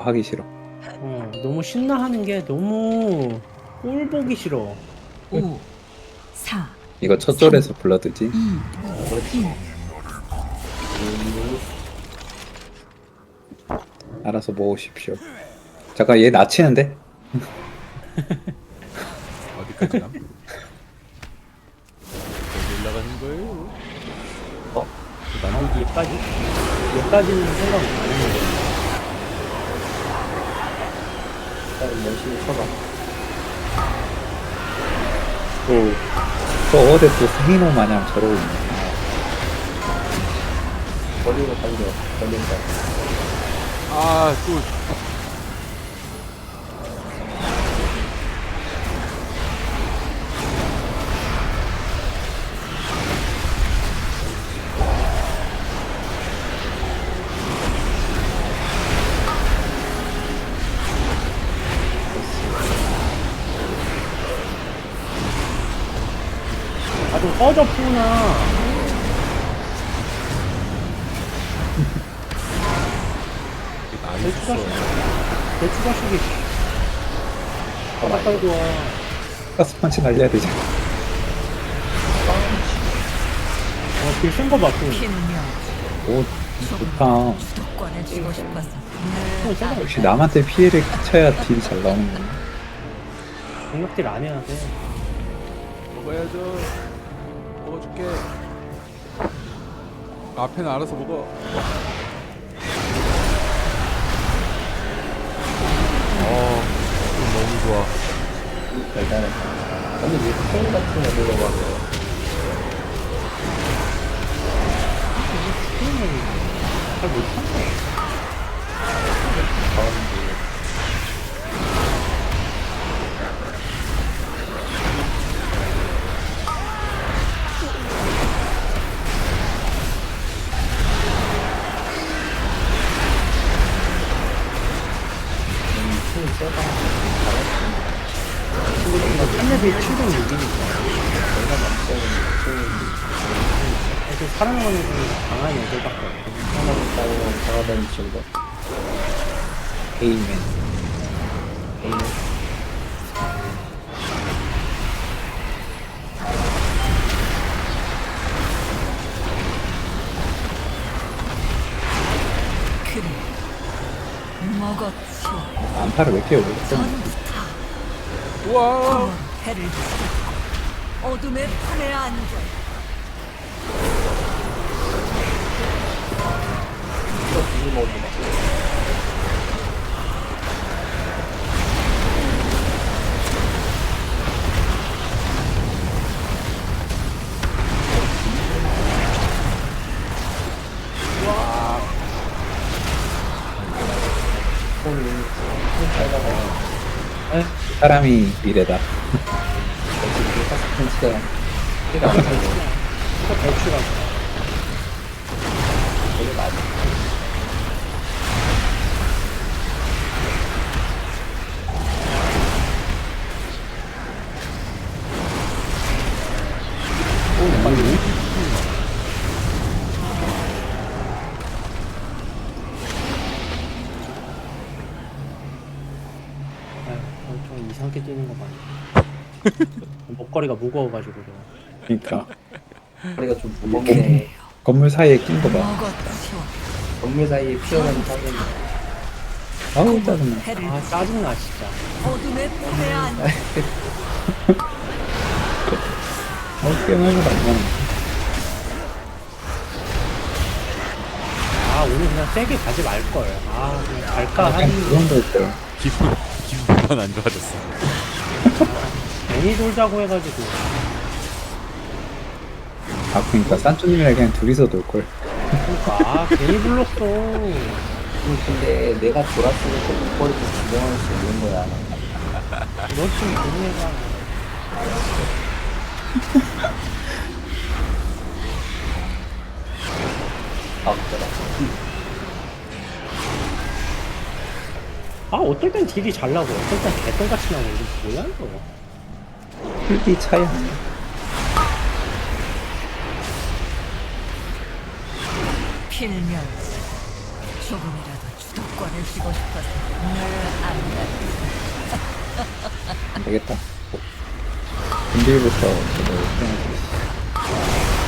하기 싫어. 어, 너무 신나하는 게 너무 꼴 보기 싫어. 5, 4, 이거 첫 절에서 불러드지. 2, 그렇지. 1. 알아서 모으십시오. 잠깐 얘 낮추는데? 어디까지 남? 어디 올라가는 거예요? 어? 남들도 얘까지? 얘까지는 생각 안 했는데. 일단 열심히 쳐봐. 또, 또 어제 또 생이노 마냥 저러고 있네. 버리고 달려. 걸린다. 아, 또 많이 대추가 줬어. 대추 자식이. 바닥 깔고 와. 가스펀치 날려야 되잖아. 어, 길쓴거. 필명. 오, 좋다. 주도권을 주고 싶어서. 어, 늘 역시 남한테 피해를 끼쳐야 딜이 잘 나오는 거네. 공격질 안 해야 돼. 먹어야죠. 먹어줄게. 앞에는 알아서 먹어. 어, 너무 좋아. 대단했다. 아니, 왜 페인 같은 거 들어가고. 잘 못한다. 살아남는 애들이 강한 애들밖에 없고. 하나도 따위면 강하다는 친구. 에이맨. 에이, 그래. 먹었죠. 안파를 왜 이렇게 오래. 우와. 해를 어둠의 판에 앉 잘 나가요. 에? 사람이 미래다. 역시 이게 파스펜스가 피가 안 이거 대추가. 되 목걸이가 무거워가지고. 그러니까 허리가 좀 무겁네. 건물 사이에 낀 거 봐. 건물 사이에 피어나는 사람이 아우 짜증나. 해를 아, 짜증나, 진짜. 어둠의 판에 앉아. 아우 깨물고 나면 아, 오늘 그냥 세게 가지 말걸. 아, 그냥 갈까 약간 하는 그런 걸 때. 기분 기분만 안 좋아졌어. 괜히 돌자고 해가지고. 아 그러니까 산초님이랑 그냥 둘이서 놀 걸. 그러니까, 아, 괜히 불렀어. 근데 내가 돌았으니까 목걸이도 구경할 수 있는 거야. 너좀 괜히 해가. 아웃더라. 아, 어떨 땐 딜이 잘 나고, 어떨 땐 개똥같이 나고, 이거 뭐야, 이거. 풀기 차야. 필명. 조금이라도 주도권을 쥐고 싶어서 늘 안다. 안 되겠다. 저도 해야지. 먹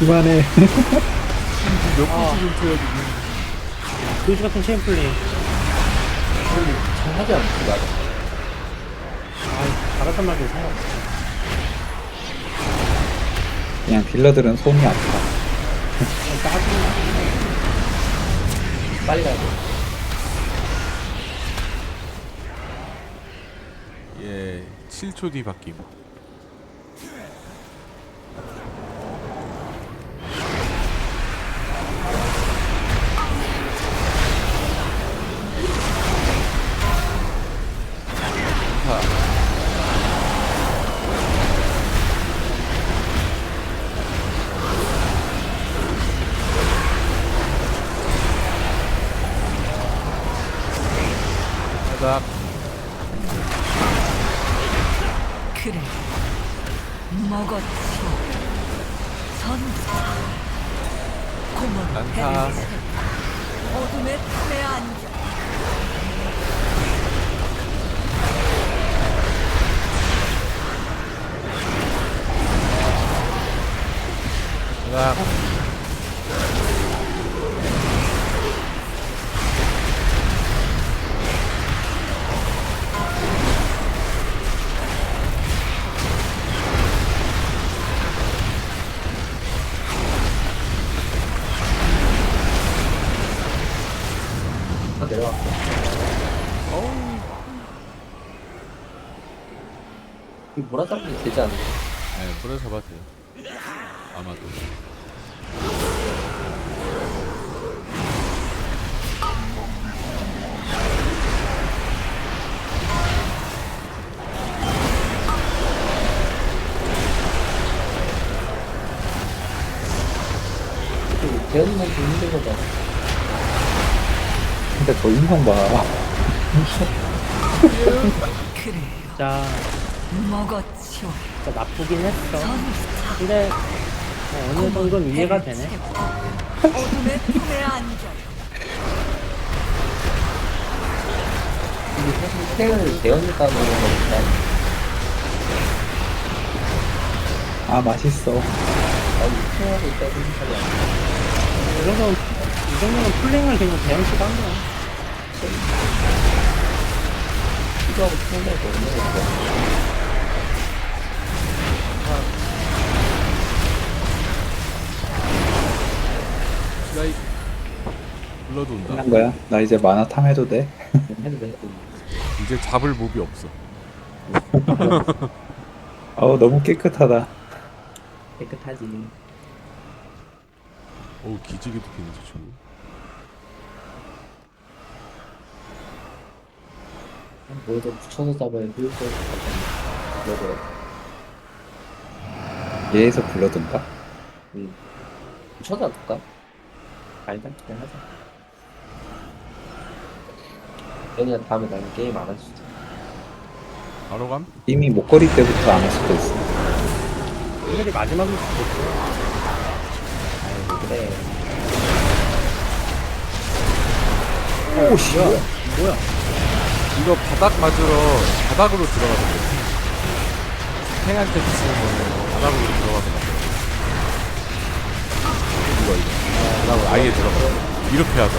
그만해. 몇 분씩은 쳐야 돼. 그지 같은 체인플레이 잘 하지 않지 맞아 아 잘했단 말도 상관없어 그냥 딜러들은 손이 짜증나 빨리 가야 돼 예, 7초 뒤 바뀜. 채우 이 몰아잡으면 되지 않나? 네, 불에 잡아도 돼요. 아마도. 대현이만 좀 힘든 거잖아 근데 저 인성 봐. 그래요. 자 치워. 진짜 나쁘긴 했어. 근데 어, 어느 정도는 이해가 되네. 어둠의 품에 안겨. 이게 사실 태을 대원니까 그런 거니까 아 맛있어 나는 태어를 빼고 생각이 안 나. 이 정도는 이 정도는 플랭을 그냥 대형 씨가 한 거야. 필요하고 태어를 없는 거니까. 시다이 블러드 온다 끝난 거야? 나 이제 만화 탐 해도 돼? 해도 돼. 이제 잡을 몹이 없어 어우 너무 깨끗하다 깨끗하지. 어우 기지개도 피는지 친구 뭐더 붙여서 잡아야. 그래서 얘에서 불러둔가? 음. 붙여서 잡을까? 안 그냥 하자. 그냥 다음에 나는 게임 안 할수 있어. 바로 감? 이미 목걸이 때부터 안 할 수도 있어 오늘이 마지막일 수도 있고. 아이고 그래. 오씨 뭐야? 이거 바닥 맞으러 바닥으로 들어가서 그래 탱한테 쓰는 거는 바닥으로 들어가서 바닥으로 아예 들어가 이렇게 하자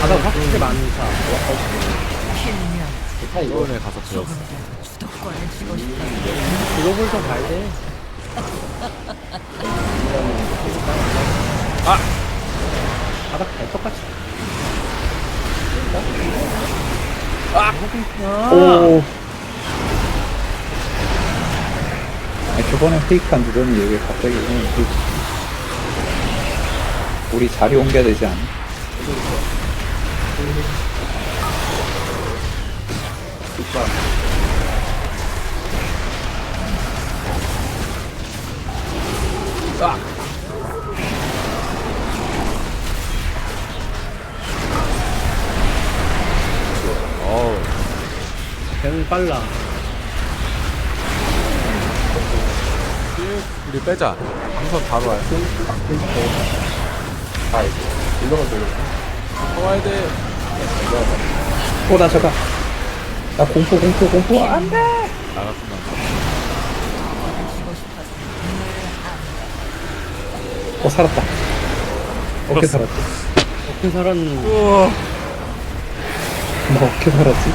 바닥 확실히 많다. 필명. 좋다 이거. 이번에 가서 배웠어. 글로벌 좀 가야 돼. 아! 바닥 잘 똑같이. 오 아니 저번에 페이크한 누더니 여기 갑자기 오늘 그- 우리 자리 옮겨야 되지 않아? 어우 배는 빨라. 우리 빼자. 항선 바로 와요 아 이거. 이거가 되게 와야 돼. 오나 잠깐. 나 공포 공포 공포. 안 돼! 나갔으면 어 살았다. 어떻게 살았지? 어떻게 살았는? 우와. 나 어떻게 살았지?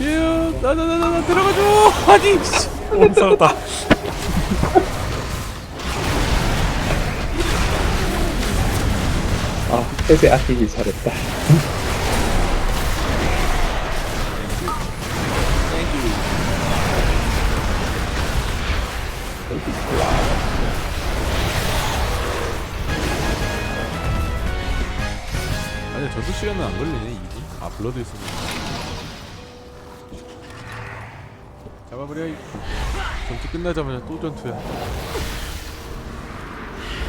예, 나나나나 들어가줘! 아니 씨. 못 살았다 아 세세 아끼기 잘했다. 아니 전투 시간은 안 걸리네 2분 아 블러드 있으면 잡아버려 이 전투 끝나자마자 또 전투야.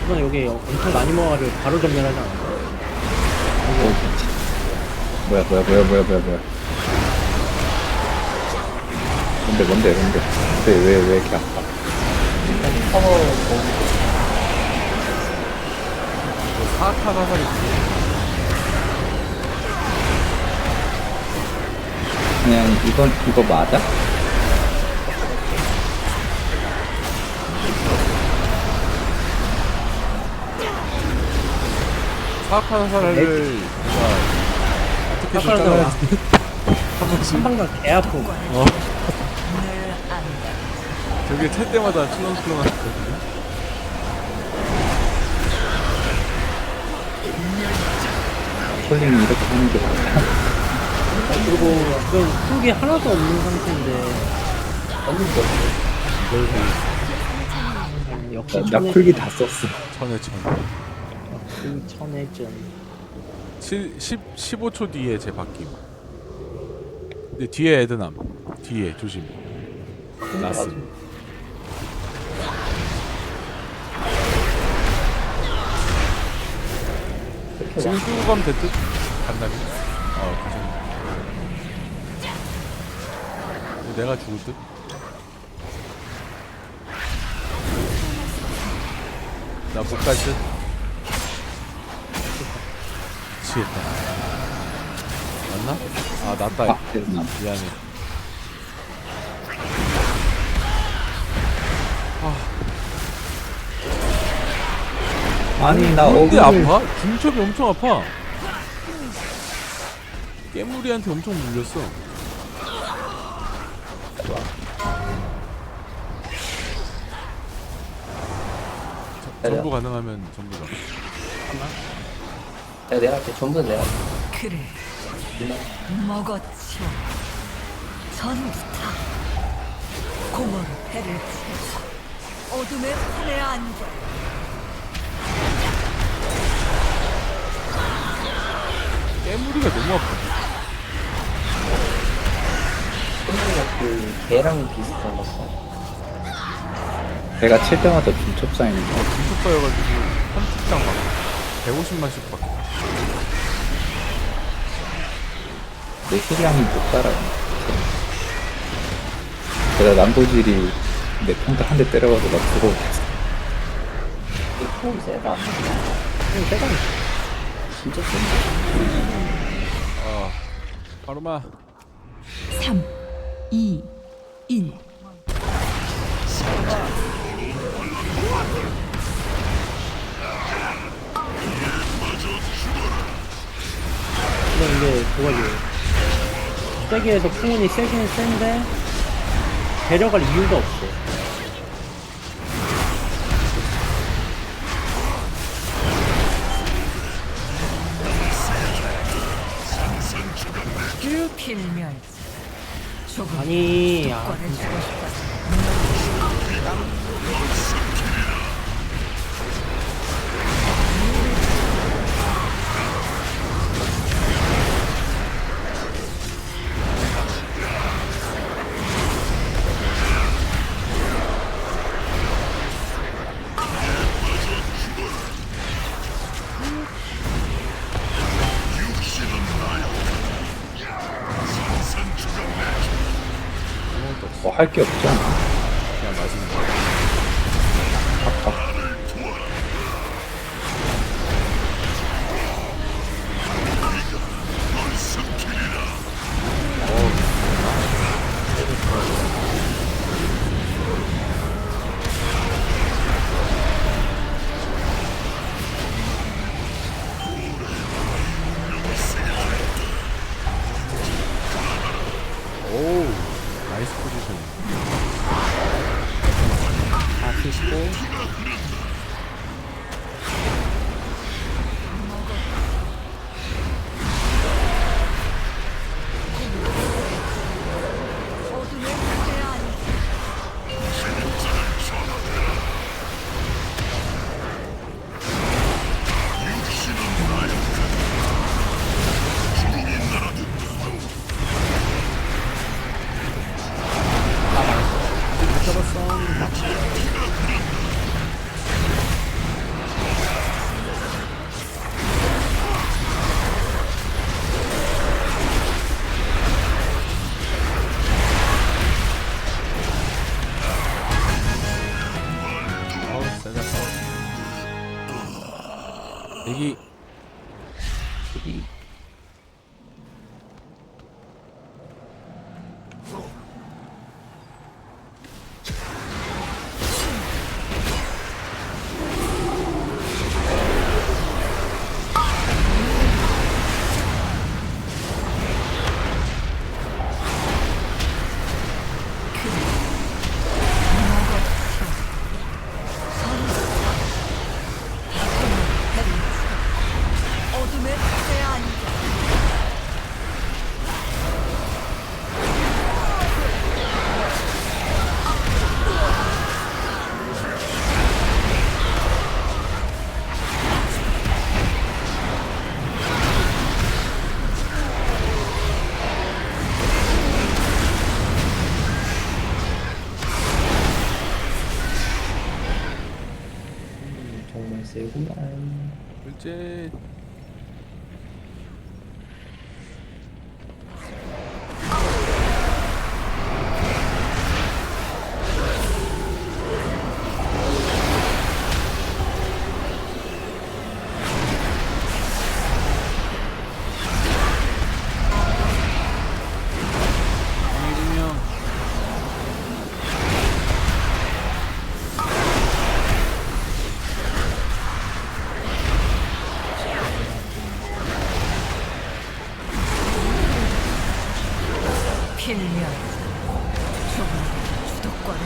이번에 여기 엄청 많이 모아를 바로 정렬하지 않아? 뭐야 뭐야 뭐야 뭐야 뭐야 뭐야. 뭔데 뭔데 뭔데. 근데 왜 왜 이렇게 아파? 화살이 있어 그냥 이건 이거 맞아? 사악한 화살을 내가 어떻게 좀 사악한 잘라야지 한방당 개 아픔. 어. 저게 찰 때마다 출렁출렁 하거든요. 폴링이 이렇게 하는 게 맞아 그리고 지금 흙이 하나도 없는 상태인데. 없는 거. 음, 역시 나, 풀기 다 썼어. 천 역시 천의전. 7, 10, 15초 뒤에 제 바뀜. 근데 뒤에 에드남. 뒤에 조심. 나스 가면 됐듯? 간다면? 어 괜찮네 내가 죽을 듯? 나 못 갈 듯? 미치겠다. 맞나? 아 맞다. 아, 됐나. 미안해. 아니, 나 근데 어그를 아파? 중첩이 엄청 아파. 깨무리한테 엄청 물렸어. 저- 전부 가능하면 전부 다 내가 내가 할게 전부 다 내가 할게. 그래 먹었죠 전부 다 공허로 배를 채워 어둠의 판에 안겨 깨무리가 너무 아파 근데 그 개랑 비슷한 거 봐. 내가 칠 때마다 중첩 쌓이는 거. 중첩 쌓여가지고 한 축당 막 150만씩 받고 내 힐량이 못 따라가. 내가 남도질이 내 평타 한 대 때려가지고 나 죽어. 이게 폼 세다. 그냥 세다 진짜 센다. 아 바로마 3 2 1 근데 이게 그거지 세계에서 풍운이 세긴 센데 데려갈 이유가 없어. 조금 아니 아, 꺼내주고 싶어서. 뭐 할 게 없잖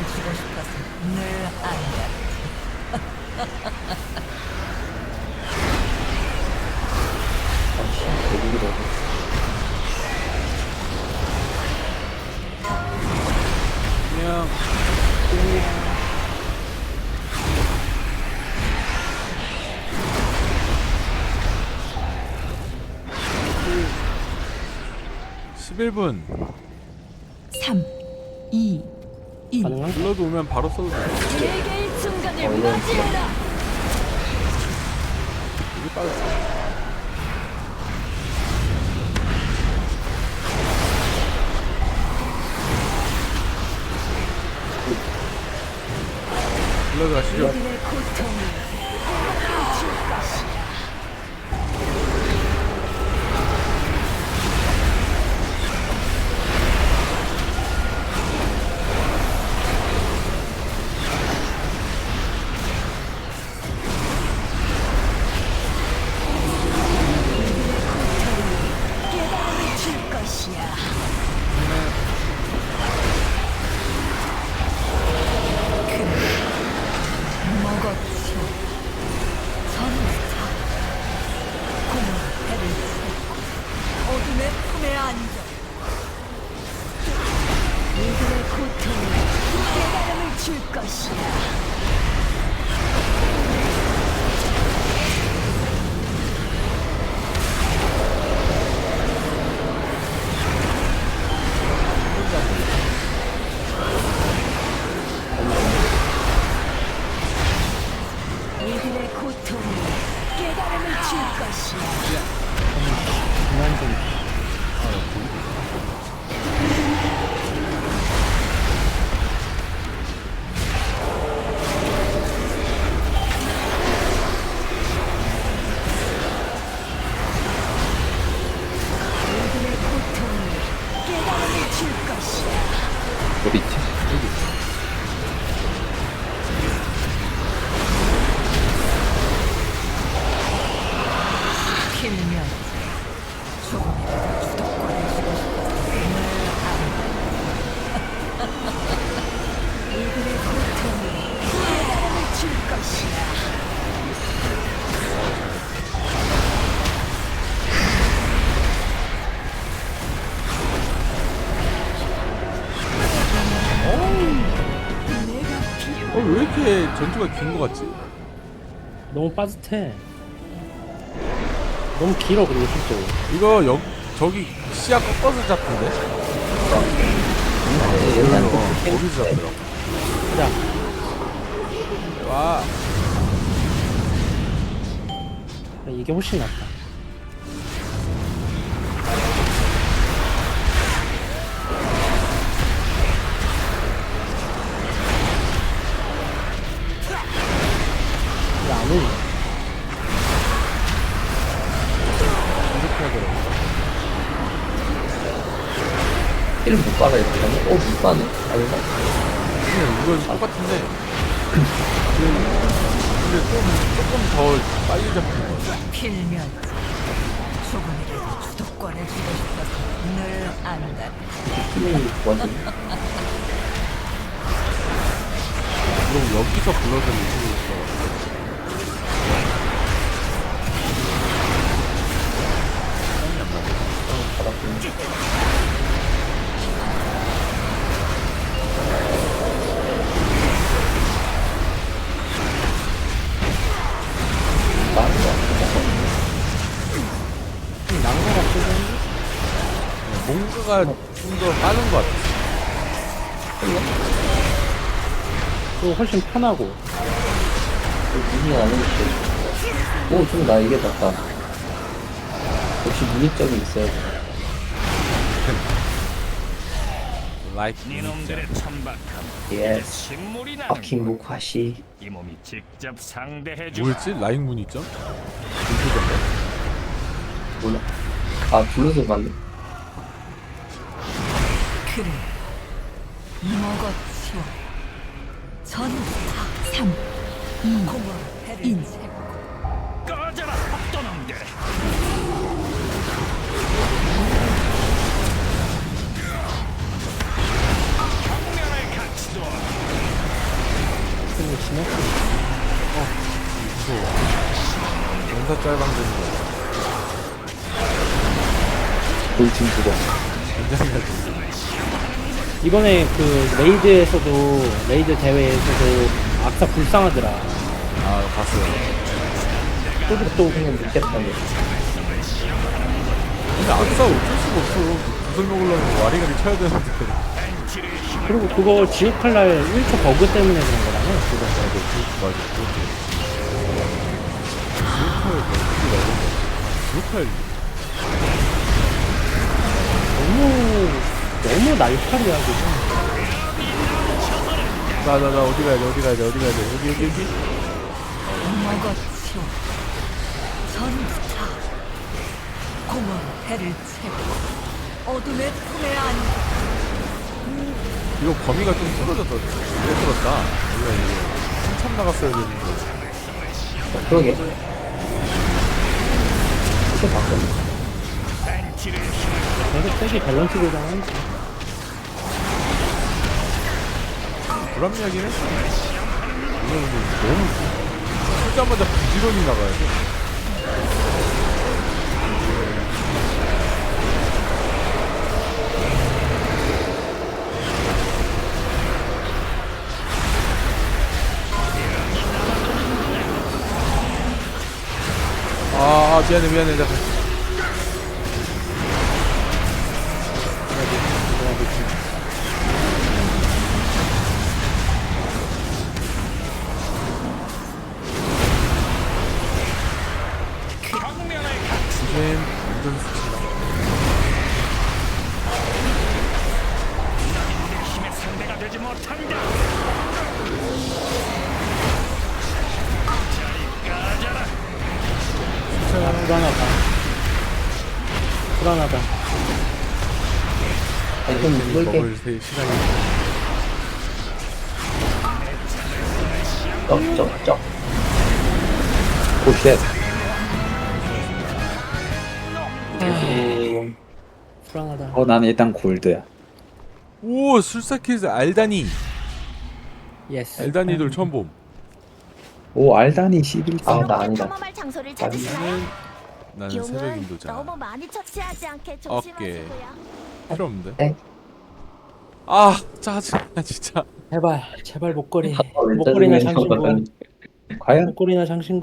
주고 싶어서 늘 안다. 아씨 대박이다 그냥 십일 분 1. 가능한? 불러도 오면 바로 써도 돼. 순간을 어, 맞이해라. 되게 빠졌어. 불러도 가시죠. 우리의 긴 거 같지? 너무 빠듯해. 너무 길어 그리고 실제로. 이거 여, 저기 시야 꺾어서 잡던데? 어, 거 거기서 잡더라고. 가자. 와, 이게 훨씬 낫다. 1못 박아야 되잖아. 어, 못 박네. 아닌가? 네, 그냥 이건 똑같은데. 근데 좀, 뭐 조금 더 빨리 잡히는 거 같아. 필면 조금이라도 주도권을 쥐고 싶어서 늘 안다. 힐링이 좋아지 그럼 여기서 불러서 미치겠어. 바닥 뭔가가 좀 더 빠른 것 같아. 그리고 훨씬 편하고. 눈이 안 오겠지 오 좀 나 이게 낫다 역시 문익점이 있어야 돼 라이트. 니놈들의 천박함 예스 식물이 나는 파킹 목화시 이 몸이 직접 상대해주 뭐였지? 라인 문이점? 몰라 아 불러서 봤네 그래 먹었죠. 전사 3, 2, 공허 인생 꺼져라 헛도놈들! 경련을 갖추도록! 심했어. 무서워 연사 짤방되는 거 돌진 두번. 굉장히 잘 이번에 그 레이드에서도 레이드 대회에서도 악사 불쌍하더라. 아 봤어요 또또 그냥 늦겠다며. 근데 악사 어쩔 수가 없어 구슬 먹으려면 와리가리 쳐야 되는데 그리고 그거 지옥 칼날 1초 버그 때문에 그런 거라며. 그거 맞아 그렇지 지옥할 어떻게 나오는 지옥할 너무 너무 날파리야 지금. 나 나 나 어디 가야 돼 어디 가야 돼 어디 가야 돼 여기 여기 여기 먹었죠. 전차. 공허 해를 채고 어둠의 품에 안겨. 이거 범위가 좀 틀어졌다 틀어졌다 원래 이게 한참 나갔어야 되는데 어, 그러게. 계속 세게 밸런스 조정하는 거. 불합리하긴 했어 이거는 너무 쏘자마자 부지런히 나가야 돼 아, 아 미안해 미안해 내 못한다. 아, 불안하다. 불안하다. 좀 묽게. 먹을 세 시간이 쩍, 쩍, 쩍. 오쉣 음, 불안하다. 어 난 일단 골드야 오 술사키즈 알다니 예스. 알다니들 처음 봄 오 알다니 11세 아, 나 아니다. 탐험할 장소를 찾으시나요? 나는 새벽 용은 인도자 너무 많이 처치하지 않게 어깨. 조심하시고요. 필요 없는데 네. 아 짜증나 진짜 제발 제발 목걸이. 왜 목걸이나 장신구. 과연 목걸이나 장신구.